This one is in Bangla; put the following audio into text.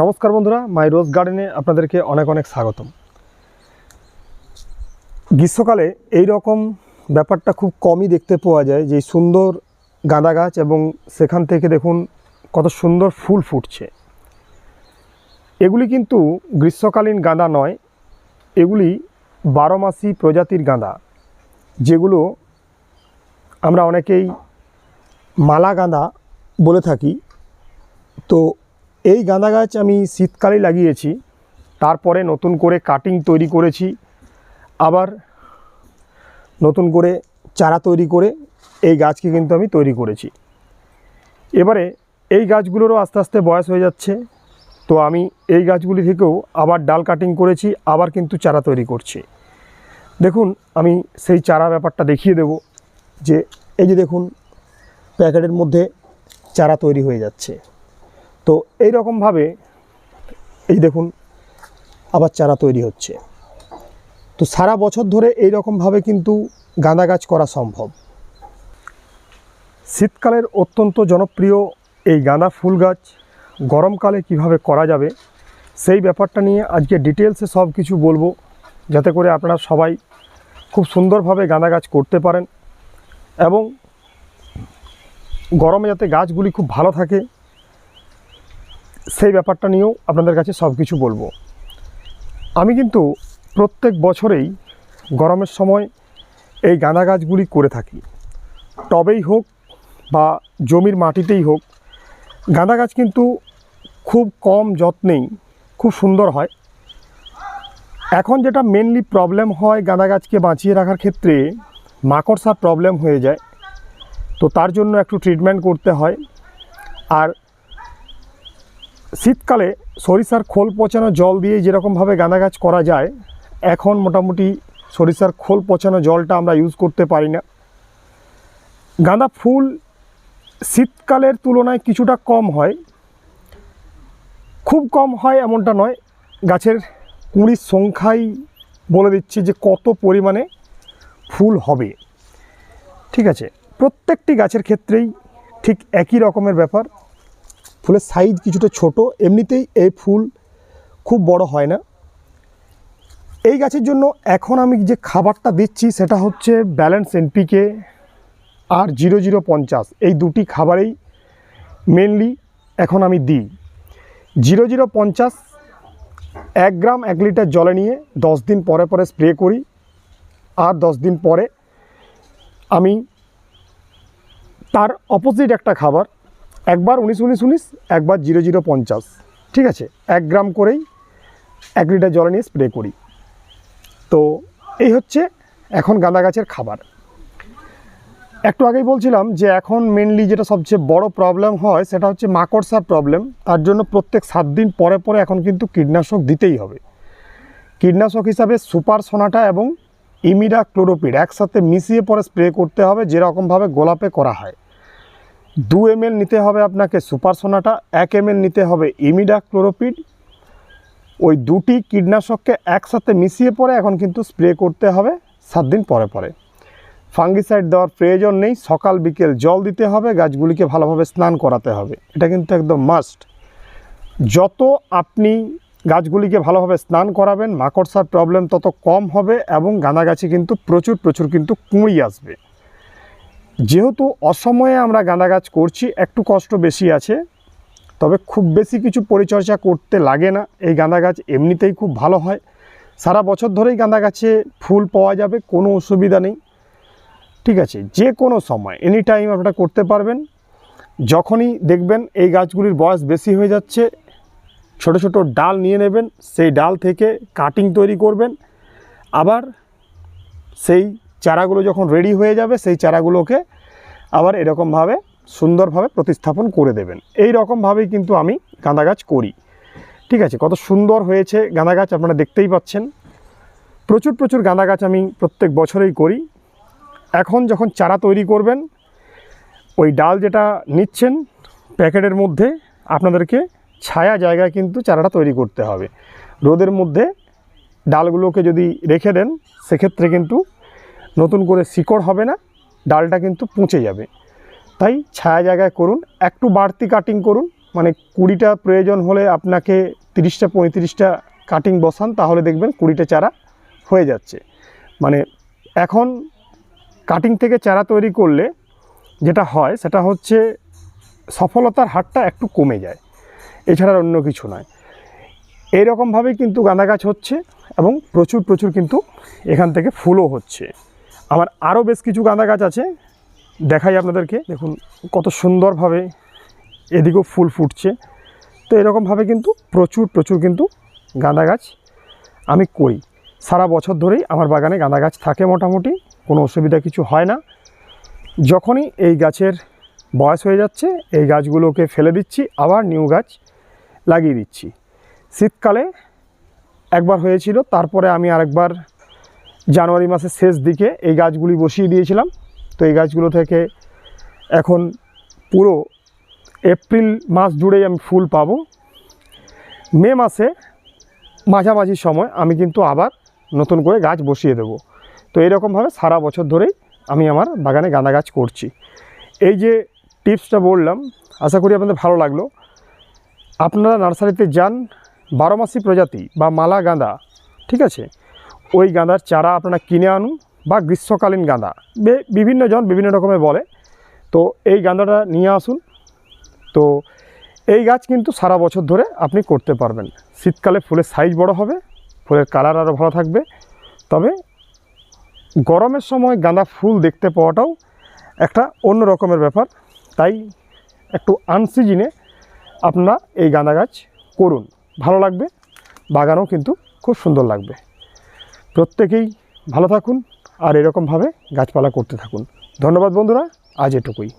নমস্কার বন্ধুরা, মাই রোজ গার্ডেনে আপনাদেরকে অনেক অনেক স্বাগতম। গ্রীষ্মকালে এই রকম ব্যাপারটা খুব কমই দেখতে পাওয়া যায়, যে সুন্দর গাঁদা গাছ এবং সেখান থেকে দেখুন কত সুন্দর ফুল ফুটছে। এগুলি কিন্তু গ্রীষ্মকালীন গাঁদা নয়, এগুলি বারোমাসি প্রজাতির গাঁদা, যেগুলো আমরা অনেকেই মালা গাঁদা বলে থাকি। তো এই গাঁদা গাছ আমি শীতকালে লাগিয়েছি, তারপরে নতুন করে কাটিং তৈরি করেছি, আবার নতুন করে চারা তৈরি করে এই গাছকে কিন্তু আমি তৈরি করেছি। এবারে এই গাছগুলোরও আস্তে আস্তে বয়স হয়ে যাচ্ছে, তো আমি এই গাছগুলি থেকেও আবার ডাল কাটিং করেছি, আবার কিন্তু চারা তৈরি করছি। দেখুন, আমি সেই চারা ব্যাপারটা দেখিয়ে দেব, যে এই যে দেখুন, প্যাকেটের মধ্যে চারা তৈরি হয়ে যাচ্ছে। তো এই রকমভাবে এই দেখুন আবার চারা তৈরি হচ্ছে। তো সারা বছর ধরে এই রকমভাবে কিন্তু গাঁদা গাছ করা সম্ভব। শীতকালের অত্যন্ত জনপ্রিয় এই গাঁদা ফুল গাছ, গরমকালে কীভাবে করা যাবে, সেই ব্যাপারটা নিয়ে আজকে ডিটেলসে সব কিছু বলব, যাতে করে আপনারা সবাই খুব সুন্দরভাবে গাঁদা গাছ করতে পারেন এবং গরমে যাতে গাছগুলি খুব ভালো থাকে সেই ব্যাপারটা নিয়েও আপনাদের কাছে সব কিছু বলব। আমি কিন্তু প্রত্যেক বছরেই গরমের সময় এই গাঁদা গাছগুলি করে থাকি। টবেই হোক বা জমির মাটিতেই হোক গাঁদা গাছ কিন্তু খুব কম যত্নেই খুব সুন্দর হয়। এখন যেটা মেনলি প্রবলেম হয় গাঁদা গাছকে বাঁচিয়ে রাখার ক্ষেত্রে, মাকড়সার প্রবলেম হয়ে যায়। তো তার জন্য একটু ট্রিটমেন্ট করতে হয়। আর শীতকালে সরিষার খোল পচানো জল দিয়ে যেরকমভাবে গাঁদা গাছ করা যায়, এখন মোটামুটি সরিষার খোল পচানো জলটা আমরা ইউজ করতে পারি না। গাঁদা ফুল শীতকালের তুলনায় কিছুটা কম হয়। খুব কম হয় এমনটা নয়, গাছের কুঁড়ির সংখ্যাই বলে দিচ্ছে যে কত পরিমাণে ফুল হবে। ঠিক আছে, প্রত্যেকটি গাছের ক্ষেত্রেই ঠিক একই রকমের ব্যাপার। ফুলের সাইজ কিছুটা ছোট, এমনিতেই এই ফুল খুব বড় হয় না। এই গাছের জন্য এখন আমি যে খাবারটা দিচ্ছি সেটা হচ্ছে ব্যালেন্স এনপিকে আর জিরো জিরো পঞ্চাশ। এই দুটি খাবারেই মেনলি এখন আমি দিই। জিরো জিরো পঞ্চাশ, এক গ্রাম এক লিটার জলে নিয়ে দশ দিন পরে পরে স্প্রে করি। আর দশ দিন পরে আমি তার অপোজিট একটা খাবার একবার উনিশ উনিশ উনিশ, একবার জিরো জিরো পঞ্চাশ। ঠিক আছে? এক গ্রাম করেই এক লিটার জলে নিয়ে স্প্রে করি। তো এই হচ্ছে এখন গাঁদা গাছের খাবার। একটু আগেই বলছিলাম যে এখন মেনলি যেটা সবচেয়ে বড় প্রবলেম হয়, সেটা হচ্ছে মাকড়সার প্রবলেম তার জন্য প্রত্যেক সাত দিন পরে পরে এখন কিন্তু কীটনাশক দিতেই হবে। কীটনাশক হিসাবে সুপার সোনাটা এবং ইমিডা ক্লোরোপিড একসাথে মিশিয়ে পরে স্প্রে করতে হবে, যেরকমভাবে গোলাপে করা হয়। দু এম নিতে হবে আপনাকে সুপারসোনাটা এক এম নিতে হবে ইমিডা ক্লোরোপিড ওই দুটি কীটনাশককে একসাথে মিশিয়ে পরে এখন কিন্তু স্প্রে করতে হবে সাত দিন পরে পরে। ফাঙ্গিসাইড দেওয়ার প্রয়োজন নেই, সকাল, বিকেল জল দিতে হবে, গাছগুলিকে ভালোভাবে স্নান করাতে হবে। এটা কিন্তু একদম মাস্ট। যত আপনি গাছগুলিকে ভালোভাবে স্নান করাবেন, মাকড়সার প্রবলেম তত কম হবে এবং গাঁদা গাছে কিন্তু প্রচুর প্রচুর কিন্তু কুঁড়ি আসবে। যেহেতু অসময়ে আমরা গাঁদা গাছ করছি, একটু কষ্ট বেশি আছে, তবে খুব বেশি কিছু পরিচর্যা করতে লাগে না। এই গাঁদা গাছ এমনিতেই খুব ভালো হয়। সারা বছর ধরেই গাঁদা গাছে ফুল পাওয়া যাবে, কোনো অসুবিধা নেই। ঠিক আছে, যে কোনো সময় এনি টাইম আপনারা করতে পারবেন। যখনই দেখবেন এই গাছগুলির বয়স বেশি হয়ে যাচ্ছে, ছোট ছোট ডাল নিয়ে নেবেন, সেই ডাল থেকে কাটিং তৈরি করবেন। আবার সেই চারাগুলো যখন রেডি হয়ে যাবে, সেই চারাগুলোকে আবার এরকমভাবে সুন্দরভাবে প্রতিস্থাপন করে দেবেন। এই রকমভাবেই কিন্তু আমি গাঁদা গাছ করি। ঠিক আছে, কত সুন্দর হয়েছে গাঁদা গাছ আপনারা দেখতেই পাচ্ছেন। প্রচুর প্রচুর গাঁদা গাছ আমি প্রত্যেক বছরেই করি। এখন যখন চারা তৈরি করবেন, ওই ডাল যেটা নিচ্ছেন প্যাকেটের মধ্যে, আপনাদেরকে ছায়া জায়গায় কিন্তু চারাটা তৈরি করতে হবে। রোদের মধ্যে ডালগুলোকে যদি রেখে দেন, সেক্ষেত্রে কিন্তু নতুন করে শিকড় হবে না। ডালটা কিন্তু পচে যাবে। তাই ছায়া জায়গায় করুন, একটু বাড়তি কাটিং করুন মানে কুড়িটা প্রয়োজন হলে আপনাকে তিরিশটা, পঁয়ত্রিশটা কাটিং বসান, তাহলে দেখবেন কুড়িটা চারা হয়ে যাচ্ছে। মানে এখন কাটিং থেকে চারা তৈরি করলে যেটা হয়, সেটা হচ্ছে সফলতার হারটা একটু কমে যায়, এছাড়া অন্য কিছু নয়। এইরকমভাবেই কিন্তু গাঁদা গাছ হচ্ছে এবং প্রচুর প্রচুর কিন্তু এখান থেকে ফুলও হচ্ছে। আমার আরও বেশ কিছু গাঁদা গাছ আছে। দেখাই আপনাদেরকে। দেখুন, কত সুন্দরভাবে এদিকেও ফুল ফুটছে। তো এরকমভাবে কিন্তু প্রচুর প্রচুর কিন্তু গাঁদা গাছ আমি করি। সারা বছর ধরেই আমার বাগানে গাঁদা গাছ থাকে মোটামুটি, কোনো অসুবিধা কিছু হয় না। যখনই এই গাছের বয়স হয়ে যাচ্ছে, এই গাছগুলোকে ফেলে দিচ্ছি, আবার নিউ গাছ লাগিয়ে দিচ্ছি। শীতকালে একবার হয়েছিল, তারপরে আমি আরেকবার জানুয়ারি মাসের শেষ দিকে এই গাছগুলি বসিয়ে দিয়েছিলাম। তো এই গাছগুলো থেকে এখন পুরো এপ্রিল মাস জুড়েই আমি ফুল পাবো। মে মাসে মাঝামাঝি সময় আমি কিন্তু আবার নতুন করে গাছ বসিয়ে দেবো। তো এরকমভাবে সারা বছর ধরেই আমি আমার বাগানে গাঁদা গাছ করছি। এই যে টিপসটা বললাম, আশা করি আপনাদের ভালো লাগল। আপনারা নার্সারিতে যান, বারো মাসি প্রজাতি বা মালা গাঁদা, ঠিক আছে? ওই গাঁদার চারা আপনারা কিনে আনুন বা গ্রীষ্মকালীন গাঁদা। বিভিন্ন জন বিভিন্ন রকমের বলে। তো এই গাঁদাটা নিয়ে আসুন। তো এই গাছ কিন্তু সারা বছর ধরে আপনি করতে পারবেন। শীতকালে ফুলের সাইজ বড় হবে, ফুলের কালার আরও ভালো থাকবে। তবে গরমের সময় গাঁদা ফুল দেখতে পাওয়াটাও একটা অন্য রকমের ব্যাপার। তাই একটু আনসিজিনে আপনারা এই গাঁদা গাছ করুন। ভালো লাগবে, বাগানও কিন্তু খুব সুন্দর লাগবে। প্রত্যেকেই ভালো থাকুন আর এরকমভাবে গাছপালা করতে থাকুন। ধন্যবাদ বন্ধুরা আজ এটুকুই।